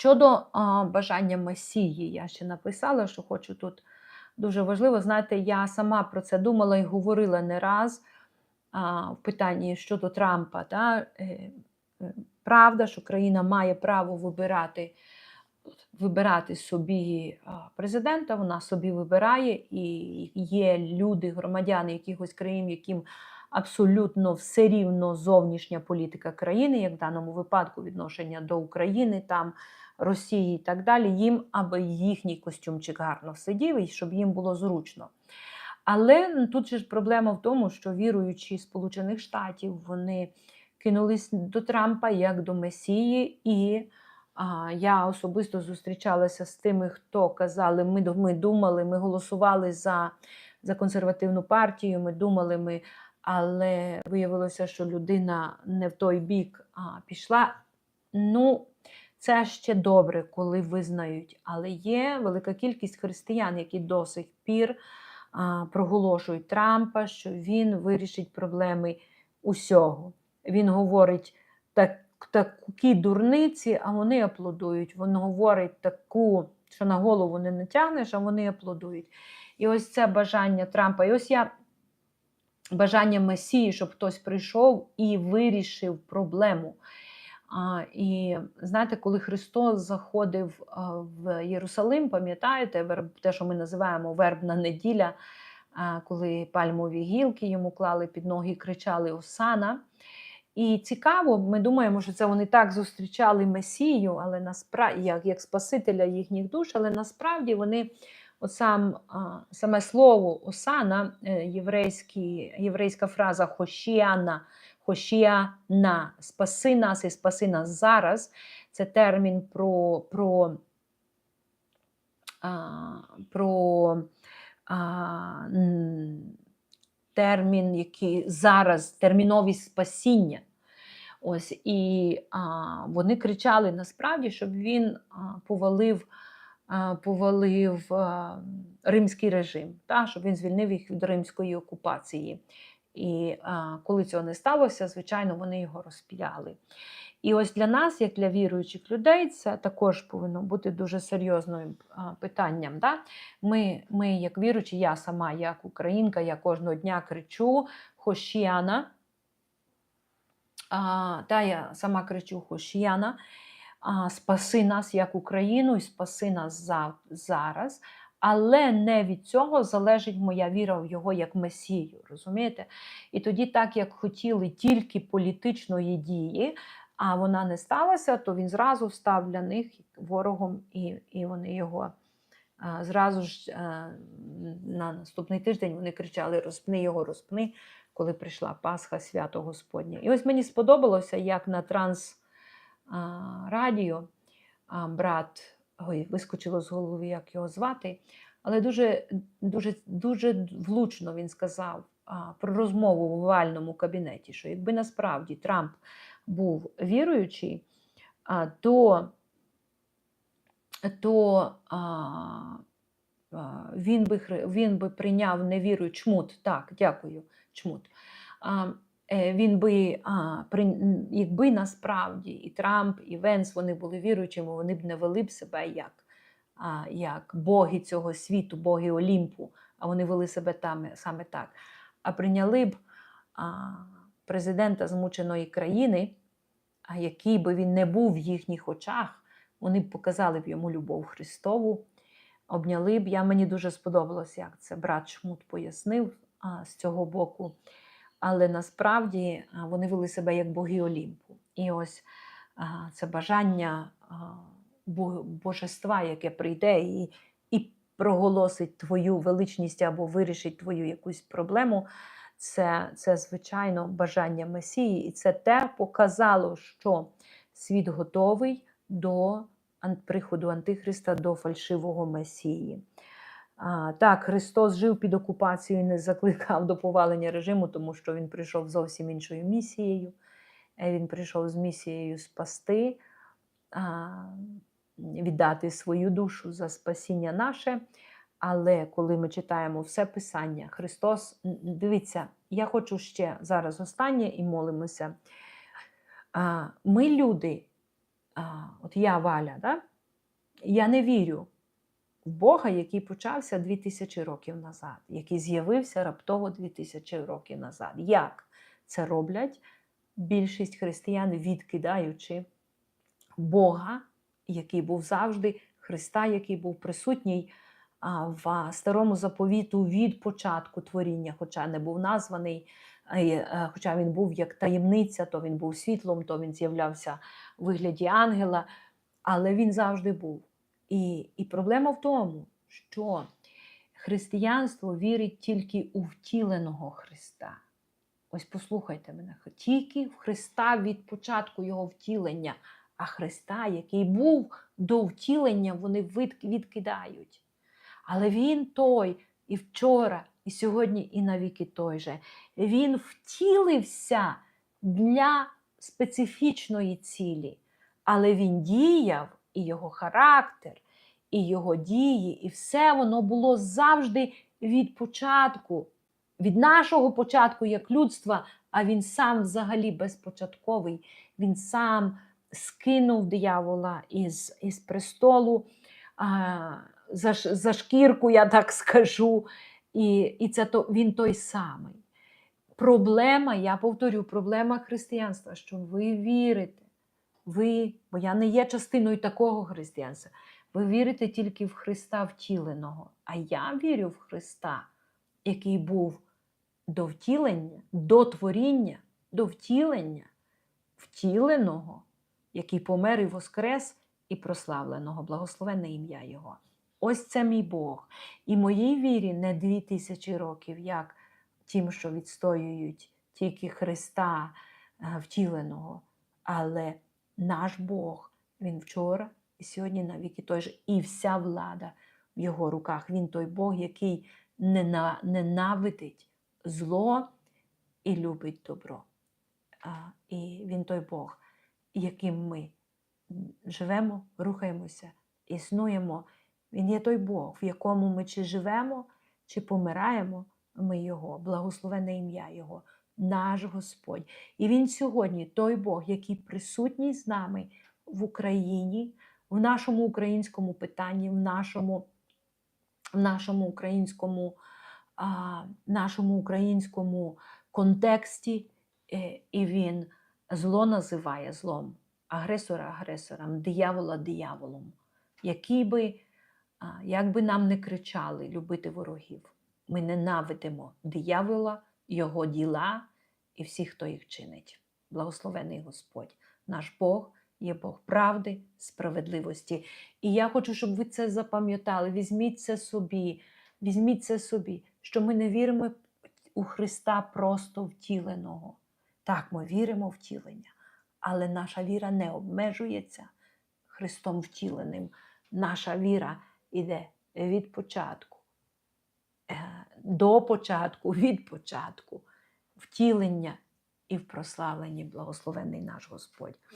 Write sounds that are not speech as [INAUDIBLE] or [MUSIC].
Щодо а, бажання Месії, я ще написала, що хочу тут дуже важливо. Знаєте, я сама про це думала і говорила не раз а, в питанні щодо Трампа. Та, е, е, правда, що країна має право вибирати, вибирати собі президента, вона собі вибирає, і є люди, громадяни якихось країн, яким абсолютно все рівно зовнішня політика країни, як в даному випадку відношення до України, там Росії і так далі, їм, аби їхній костюмчик гарно сидів і щоб їм було зручно. Але тут ж проблема в тому, що віруючі Сполучених Штатів вони кинулись до Трампа як до Месії, і а, я особисто зустрічалася з тими, хто казали, ми, ми думали, ми голосували за, за консервативну партію, ми думали, ми. Але виявилося, що людина не в той бік а, пішла. Ну, це ще добре, коли визнають. Але є велика кількість християн, які до сих пір а, проголошують Трампа, що він вирішить проблеми усього. Він говорить так, такі дурниці, а вони аплодують. Він говорить таку, що на голову не натягнеш, а вони аплодують. І ось це бажання Трампа. І ось я бажання Месії, щоб хтось прийшов і вирішив проблему. І знаєте, коли Христос заходив в Єрусалим, пам'ятаєте, те, що ми називаємо вербна неділя, коли пальмові гілки йому клали під ноги і кричали Осана. І цікаво, ми думаємо, що це вони так зустрічали Месію, але насправді як, як Спасителя їхніх душ, але насправді вони. От сам, саме слово Осана, е, єврейська фраза Хошіана, Хошіана, спаси нас і спаси нас зараз. Це термін про про, про а, термін, який зараз терміновість спасіння. Ось І а, вони кричали насправді, щоб він а, повалив повалив римський режим, та, щоб він звільнив їх від римської окупації. І а, коли цього не сталося, звичайно, вони його розпіляли. І ось для нас, як для віруючих людей, це також повинно бути дуже серйозним питанням. Да? Ми, ми, як віруючі, я сама, як українка, я кожного дня кричу Хошіяна. А, та я сама кричу Хошіяна спаси нас як Україну і спаси нас за, зараз. Але не від цього залежить моя віра в його як Месію. розумієте? І тоді, так як хотіли тільки політичної дії, а вона не сталася, то він зразу став для них ворогом, і і вони його а, зразу ж а, на наступний тиждень вони кричали: Розпни його, розпни, коли прийшла Пасха, свято Господнє. І ось мені сподобалося, як на транс радіо, брат, ой, вискочило з голови, як його звати, але дуже дуже, дуже влучно він сказав про розмову в овальному кабінеті, що якби насправді Трамп був віруючий, то то він би він би прийняв невіру чмут. Так, дякую, чмут. Е, він би, а, при, якби насправді і Трамп, і Венс вони були віруючими, вони б не вели б себе як а, як боги цього світу, боги Олімпу, а вони вели себе там саме так. А прийняли б а, президента змученої країни, а який би він не був в їхніх очах, вони б показали б йому любов Христову, обняли б. Я Мені дуже сподобалось, як це брат Шмут пояснив а, з цього боку але насправді вони вели себе як боги Олімпу. І ось це бажання божества, яке прийде і, і проголосить твою величність або вирішить твою якусь проблему. Це, це, звичайно, бажання Месії, і це те показало, що світ готовий до приходу Антихриста, до фальшивого Месії. А, Так, Христос жив під окупацією і не закликав до повалення режиму, тому що Він прийшов зовсім іншою місією. Е, він прийшов з місією спасти, а, віддати свою душу за спасіння наше. Але коли ми читаємо все Писання, Христос, дивіться, я хочу ще зараз останнє і молимося. А, Ми люди, а, от я Валя, да? я не вірю Бога, який почався 2000 років назад, який з'явився раптово 2000 років назад. Як це роблять більшість християн, відкидаючи Бога, який був завжди, Христа, який був присутній в старому заповіту від початку творіння, хоча не був названий, хоча він був як таємниця, то він був світлом, то він з'являвся у вигляді ангела, але він завжди був. І, і проблема в тому, що християнство вірить тільки у втіленого Христа. Ось послухайте мене, тільки в Христа від початку Його втілення, а Христа, який був до втілення, вони відкидають. Але Він той і вчора, і сьогодні, і навіки той же. Він втілився для специфічної цілі, але він діяв, і його характер, і його дії, і все воно було завжди від початку, від нашого початку як людства, а він сам взагалі безпочатковий. Він сам скинув диявола із, із престолу а, за, за шкірку, я так скажу. І, і це то, він той самий. Проблема, я повторю, проблема християнства, що ви вірите. Ви, бо я не є частиною такого християнства. Ви вірите тільки в Христа втіленого. А я вірю в Христа, який був до втілення, до творіння, до втілення, втіленого, який помер і воскрес, і прославленого, благословенне ім'я Його. Ось це мій Бог. І моїй вірі не дві тисячі років, як тим, що відстоюють тільки Христа е, втіленого. Але наш Бог, Він вчора і сьогодні навіки той же, і вся влада в його руках. Він той Бог, який ненавидить зло і любить добро. І він той Бог, яким ми живемо, рухаємося, існуємо. Він є той Бог, в якому ми чи живемо, чи помираємо, ми Його, благословене ім'я Його, наш Господь. І Він сьогодні той Бог, який присутній з нами в Україні, в нашому українському питанні, в нашому, в нашому українському, а, нашому українському контексті, Е, і він зло називає злом, агресора агресором, диявола дияволом. Який би, як би нам не кричали любити ворогів, ми ненавидимо диявола, його діла і всіх, хто їх чинить. Благословений Господь, наш Бог є Бог правди, справедливості. І я хочу, щоб ви це запам'ятали. Візьміть це собі, візьміть це собі, що ми не віримо у Христа просто втіленого. Так, ми віримо в втілення, але наша віра не обмежується Христом втіленим. Наша віра йде від початку, до початку, [LAUGHS] від початку, втілення і в прославленні благословений наш Господь.